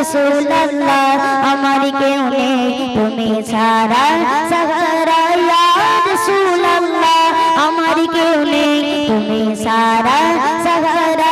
রসুল্লাহ, আমার কেউ নেই। তুমি ছাড়া সাহারা রসুল্লাহ, আমার কেউ নেই। তুমি ছাড়া সাহারা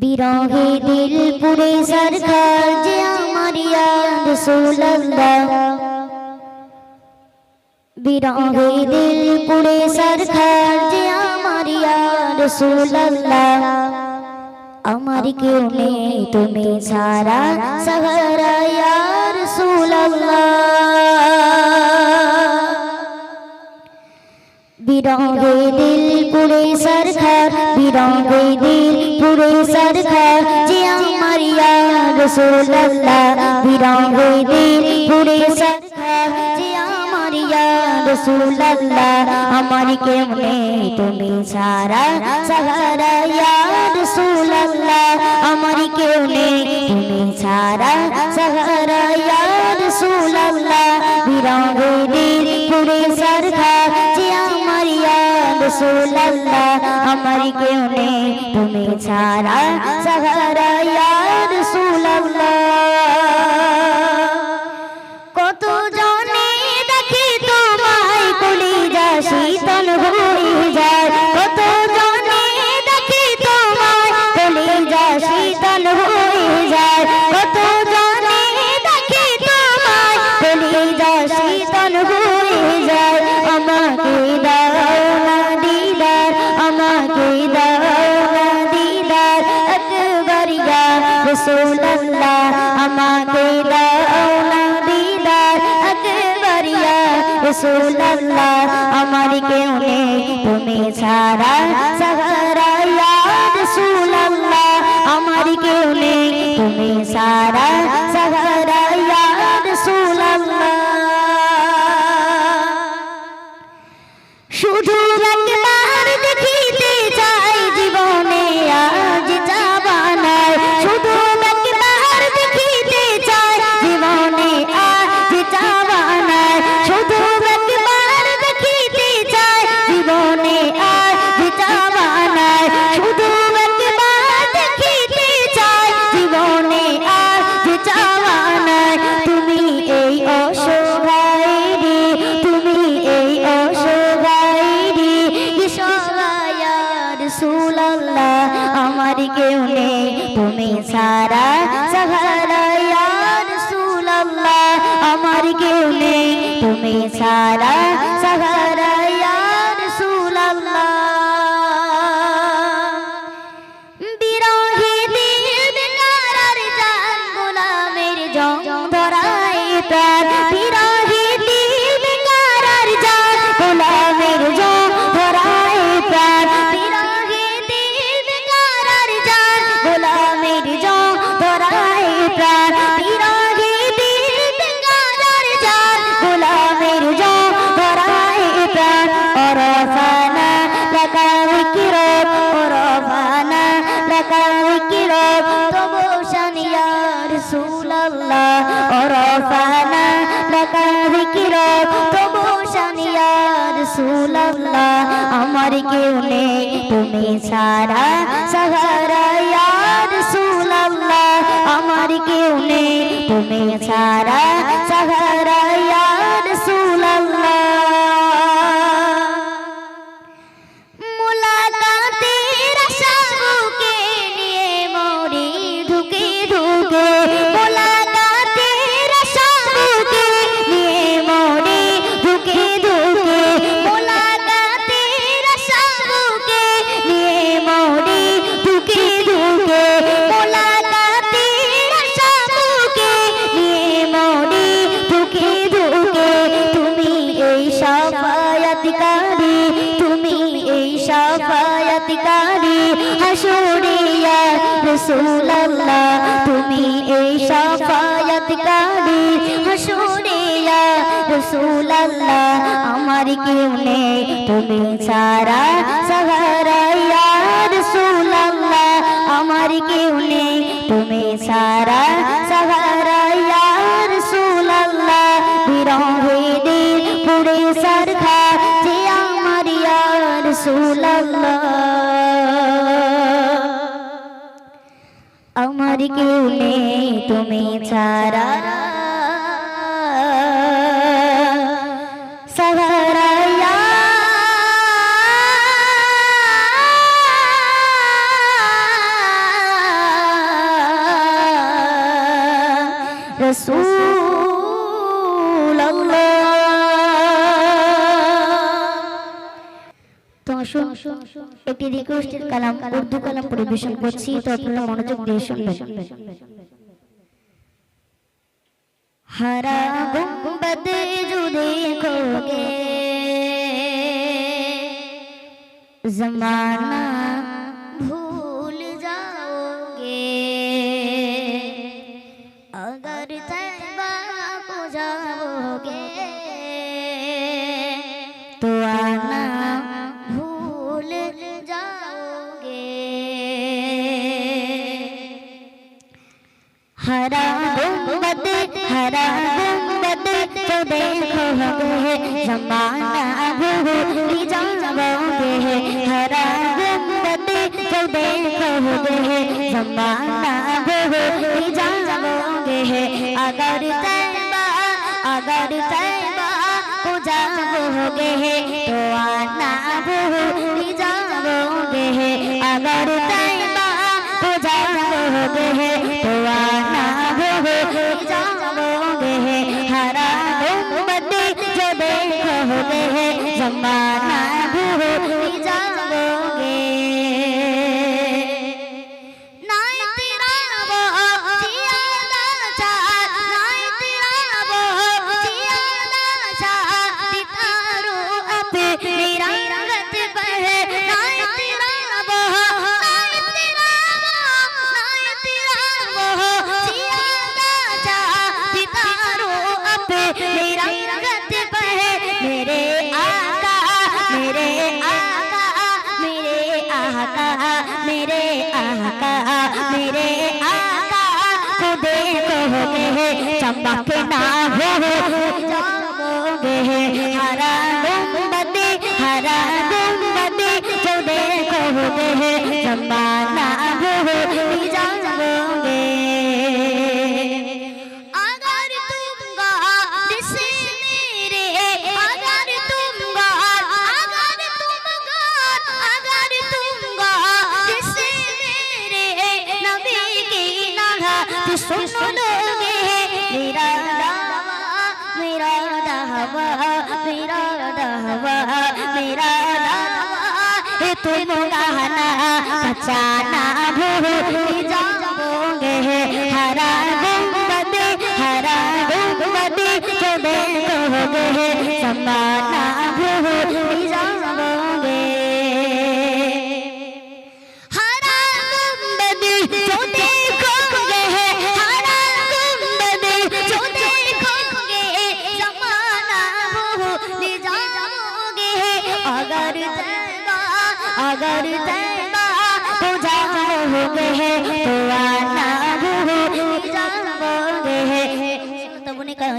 বিরহে দিল পুরে সরকার যে আমার রসুল্লাহ। বিরহে দিল পুরে সরকার যে রসুল্লাহ আমার কেউ নেই তুমি ছাড়া সহারা বিরঙ্গে দিল পুরে সরকার, বিরঙ্গে দিল পুরে সরকার, যে আমার রসুল্লাহ বিরঙ্গে দিল পুরে সরকার। রসুল্লাহ আমার কেমনে তুমি সারা সাহারা ইয়া রসুল্লাহ আমার কেমনে তুমি সারা সাহারা ইয়া রসুল্লাহ বিরঙ্গে দিল পুরে সরকার যে আমার ইয়া রসুল্লাহ আমার কেউ নেই তুমি ছাড়া? সাহারা ইয়া রসুল্লাহ রসুল্লাহ আমাকে দাও না দিদার আকবরিয়া। রসুল্লাহ আমার কেউ নেই, তুমি ছাড়া সাহারা ইয়া রসুল্লাহ আমার কেউ নেই, তুমি সারা সাহারা ইয়া রসুল্লাহ শুধু কেউ নেই তুমি সারা সুলাল্লাহ আমার কেউ নেই তুমি সারা সাহারায়ার রাসূলুল্লাহ আমার কেউ নেই। তুমি সারা সাহারা রাসূলুল্লাহ আমার কেউ নেই। তুমি সারা সাহারা রাসূলুল্লাহ, তুমি এই সাফায়াতকারী হাসুরিয়া রাসূলুল্লাহ, আমার কেউ নেই, তুমি সারা সাহারা ইয়া রাসূলুল্লাহ, আমার কেউ নেই, তুমি সারা সাহারা কেউ নেই তুমি ছাড়া রসুল্লাহ আসুন। একটি রিকোয়েস্টের কালাম, উর্দু কালাম পরিবেশন করছি তো আপনারা মনোযোগ দিয়ে শুনবেন। হারা গুম্বদ জো দেখোগে জমানা hey, hey. चमकना हो जाओगे हरा गुंबद हरा गुंबद जो देखोगे तुम गाना बचाना भूल जाओगे हरा गुंबद हरा गुंबद जो देखोगे समाना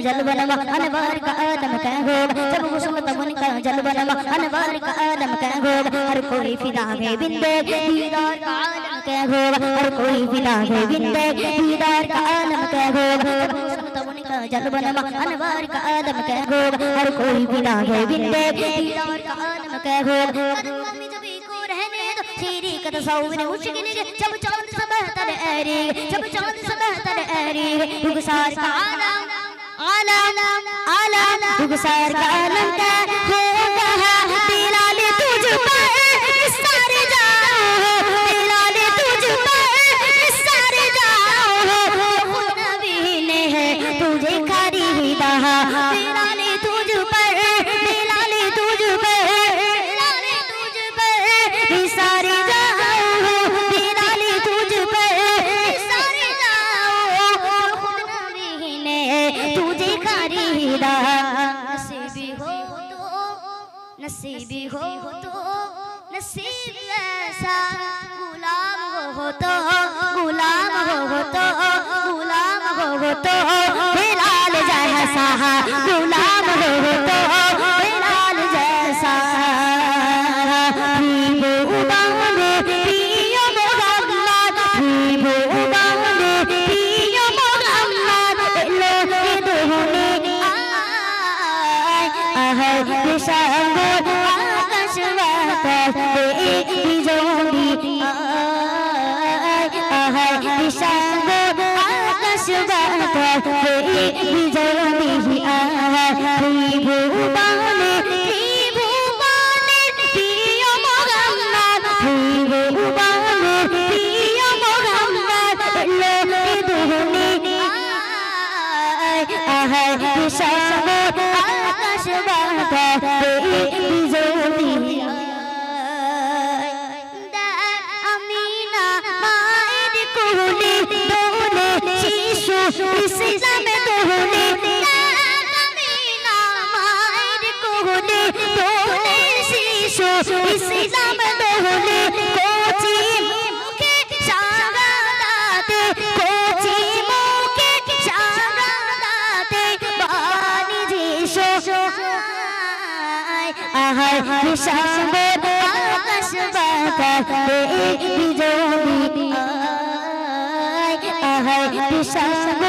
जल बनवा अनवार का आदम का होग जब कुसुम तबुन का जल बनवा अनवार का आदम का होग हर कोई फिदा है बिंदे दीदार का आलम का होग हर कोई फिदा है बिंदे दीदार का आलम का होग जब कुसुम तबुन का जल बनवा अनवार का आदम का होग हर कोई फिदा है बिंदे दीदार का आलम का होग कदमों में जब को रहने दो तेरी कद सौने मुश्किल जब चाँद सबहतर ऐरी जब चाँद सबहतर ऐरी रुखसार का आलम आलम नसीबी हो तो नसीब ऐसा गुलाम हो तो गुलाम हो तो गुलाम हो तो बिलाल जैसा गुलाम हो तो ইসলামে তোহনে মায়ের কোহনে তোহনে শিশু ইসলামে তোহনে কোচি মুখে সারাতে কোচি মুখে সারাতে বানি যিশু আহার হিসাবে আকাশ বাতাসে বিজয়ী আহার হিসাবে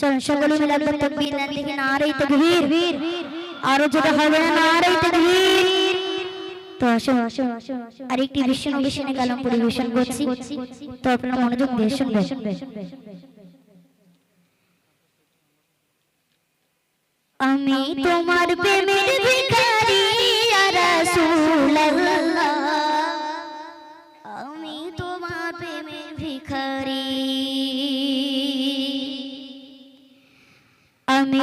চলুন সকলে মিলে একদম তকবীর না দেখে নারাই যেটা হবে না নারাই তকবীর। তো আসুন আসুন আর একটি বিশ্ব নবিশনে কালাম পরিবেশন করছি। তো আপনারা মনোযোগ দিয়ে শুনবেন। আমি তোমার প্রেমের ভিখারি আর রাসূলুল্লাহ। আমি তোমার প্রেমের ভিখারি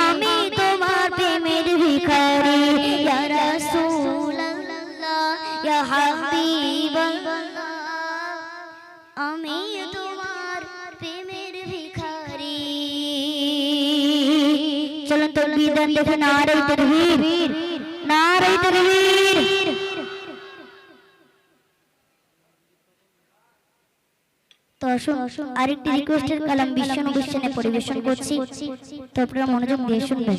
আমি তোমার প্রেমের ভিখারি। চলুন তো বিদান দেখে নারে তকবীর নারে তকবীর তো আসুন আরেকটি রিকোয়েস্টের কালাম বিশ্ব অনুষ্ঠানে পরিবেশন করছি। তো আপনারা মনোযোগ দিয়ে শুনবেন